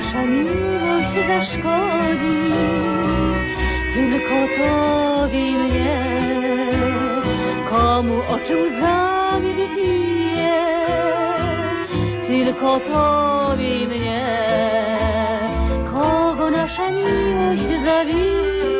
Nasza miłość zaszkodzi? Tylko tobie mnie. Komu oczy łzami wypije? Tylko tobie mnie. Kogo nasza miłość zawije?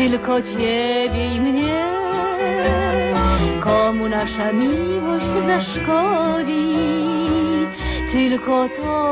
Tylko ciebie i mnie. Komu nasza miłość zaszkodzi? Tylko to.